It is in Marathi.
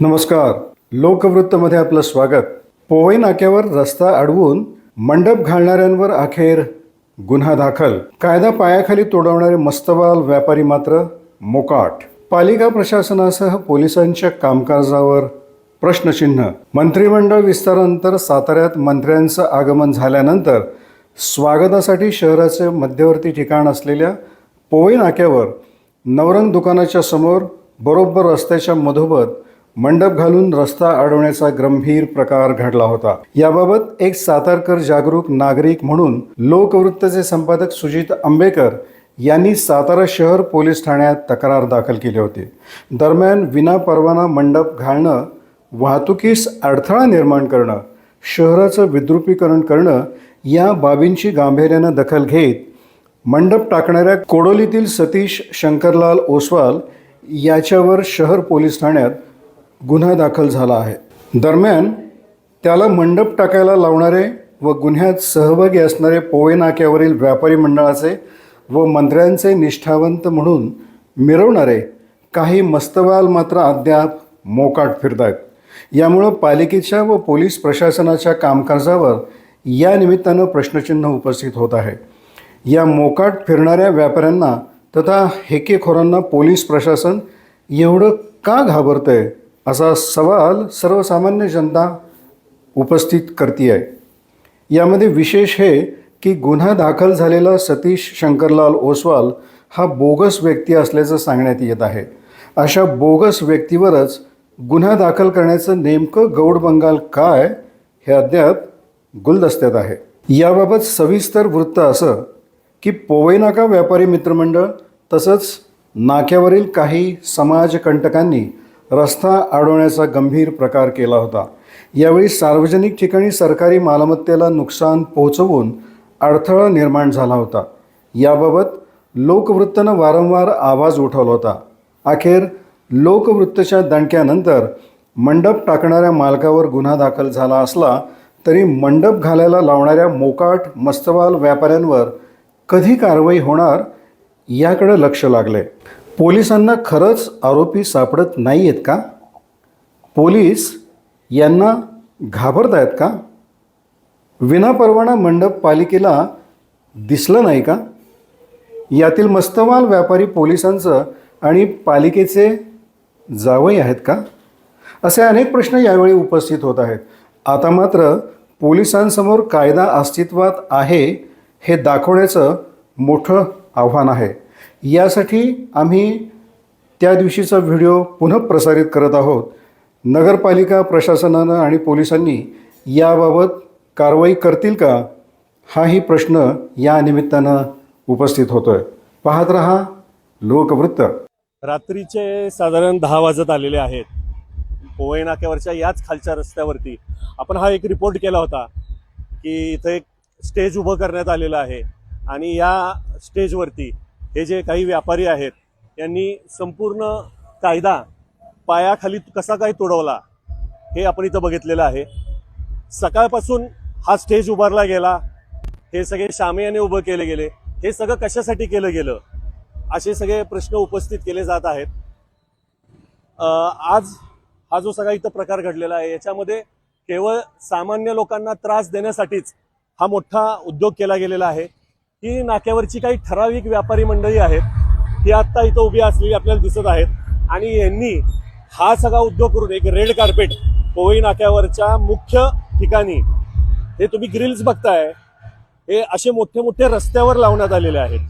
नमस्कार. लोकवृत्तमध्ये आपलं स्वागत. पोवई नाक्यावर रस्ता अडवून मंडप घालणाऱ्यांवर अखेर गुन्हा दाखल. कायदा पायाखाली तोडवणारे मस्तवाल व्यापारी मात्र मोकाट. पालिका प्रशासनासह पोलिसांच्या कामकाजावर प्रश्नचिन्ह. मंत्रिमंडळ विस्तारानंतर साताऱ्यात मंत्र्यांचं आगमन झाल्यानंतर स्वागतासाठी शहराचे मध्यवर्ती ठिकाण असलेल्या पोवई नाक्यावर नवरंग दुकानाच्या समोर बरोबर रस्त्याच्या मधोमध मंडप घालून रस्ता अडवण्याचा गंभीर प्रकार घडला होता. याबाबत एक सातारकर जागरूक नागरिक म्हणून लोकवृत्तचे संपादक सुजित आंबेकर यांनी सातारा शहर पोलीस ठाण्यात तक्रार दाखल केली होती. दरम्यान विनापरवाना मंडप घालणं वाहतुकीस अडथळा निर्माण करणं शहराचं विद्रुपीकरण करणं या बाबींची गांभीर्यानं दखल घेत मंडप टाकणाऱ्या कोडोलीतील सतीश शंकरलाल ओसवाल याच्यावर शहर पोलीस ठाण्यात गुन्हा दाखल झाला आहे. दरम्यान त्याला मंडप टाकायला लावणारे व गुन्ह्यात सहभागी असणारे पोवे नाक्यावरील व्यापारी मंडळाचे व मंत्र्यांचे निष्ठावंत म्हणून मिरवणारे काही मस्तवाल मात्र अद्याप मोकाट फिरत आहेत यामुळं पालिकेच्या व पोलीस प्रशासनाच्या कामकाजावर या निमित्तानं प्रश्नचिन्ह उपस्थित होत आहे. या मोकाट फिरणाऱ्या व्यापाऱ्यांना तथा हेकेखोरांना पोलीस प्रशासन एवढं का घाबरतं आहे असा सवाल सर्वसामान्य जनता उपस्थित करते आहे यामध्ये विशेष हे की गुन्हा दाखल झालेला सतीश शंकरलाल ओसवाल हा बोगस व्यक्ती असल्याचं सांगण्यात येत आहे. अशा बोगस व्यक्तीवरच गुन्हा दाखल करण्याचं नेमकं गौड बंगाल काय हे अद्याप गुलदस्त्यात आहे. याबाबत सविस्तर वृत्त असं की पोवईनाका व्यापारी मित्रमंडळ तसंच नाक्यावरील काही समाजकंटकांनी रस्ता अडवण्याचा गंभीर प्रकार केला होता. यावेळी सार्वजनिक ठिकाणी सरकारी मालमत्तेला नुकसान पोहोचवून अडथळा निर्माण झाला होता. याबाबत लोकवृत्तनं वारंवार आवाज उठवला होता. अखेर लोकवृत्तच्या दणक्यानंतर मंडप टाकणाऱ्या मालकावर गुन्हा दाखल झाला असला तरी मंडप घालायला लावणाऱ्या मोकाट मस्तवाल व्यापाऱ्यांवर कधी कारवाई होणार याकडे लक्ष लागले. पोलिसांना खरंच आरोपी सापडत नाही आहेत का? पोलीस यांना घाबरत आहेत का? विनापरवाना मंडप पालिकेला दिसलं नाही का? यातील मस्तवाल व्यापारी पोलिसांचं आणि पालिकेचे जावई आहेत का? असे अनेक प्रश्न यावेळी उपस्थित होत आहेत. आता मात्र पोलिसांसमोर कायदा अस्तित्वात आहे हे दाखवण्याचं मोठं आव्हान आहे. यासाठी आम्ही त्या दिवशीचा व्हिडिओ पुन्हा प्रसारित करत आहोत. नगरपालिका प्रशासनानं आणि पोलिसांनी याबाबत कारवाई करतील का? हाही प्रश्न या निमित्तानं उपस्थित होतोय. पाहत रहा लोकवृत्त. रात्रीचे साधारण दहा वाजत आलेले आहेत. पोवई नाक्यावरच्या याच खालच्या रस्त्यावरती आपण हा एक रिपोर्ट केला होता की इथं एक स्टेज उभं करण्यात आलेलं आहे आणि या स्टेजवरती हे जे काही व्यापारी आहेत यांनी संपूर्ण कायदा पायाखाली कसा काय तोडवला हे आपण इथं बघितलेलं आहे. सकाळपासून हा स्टेज उभारला गेला. हे सगळे शामियाने उभं केले गेले. हे सगळं कशासाठी केलं गेलं असे सगळे प्रश्न उपस्थित केले जात आहेत. आज हा जो सगळा इथं प्रकार घडलेला आहे याच्यामध्ये केवळ सामान्य लोकांना त्रास देण्यासाठीच हा मोठा उद्योग केला गेलेला आहे. ही नाक्यावरची काही ठराविक व्यापारी मंडळी आहेत. ही आत्ता इथं उभी असलेली आपल्याला दिसत आहेत. आणि यांनी हा सगळा उद्योग करून एक रेड कार्पेट पोवई नाक्यावरच्या मुख्य ठिकाणी हे तुम्ही ग्रिल्स बघताय हे असे मोठे मोठे रस्त्यावर लावण्यात आलेले आहेत.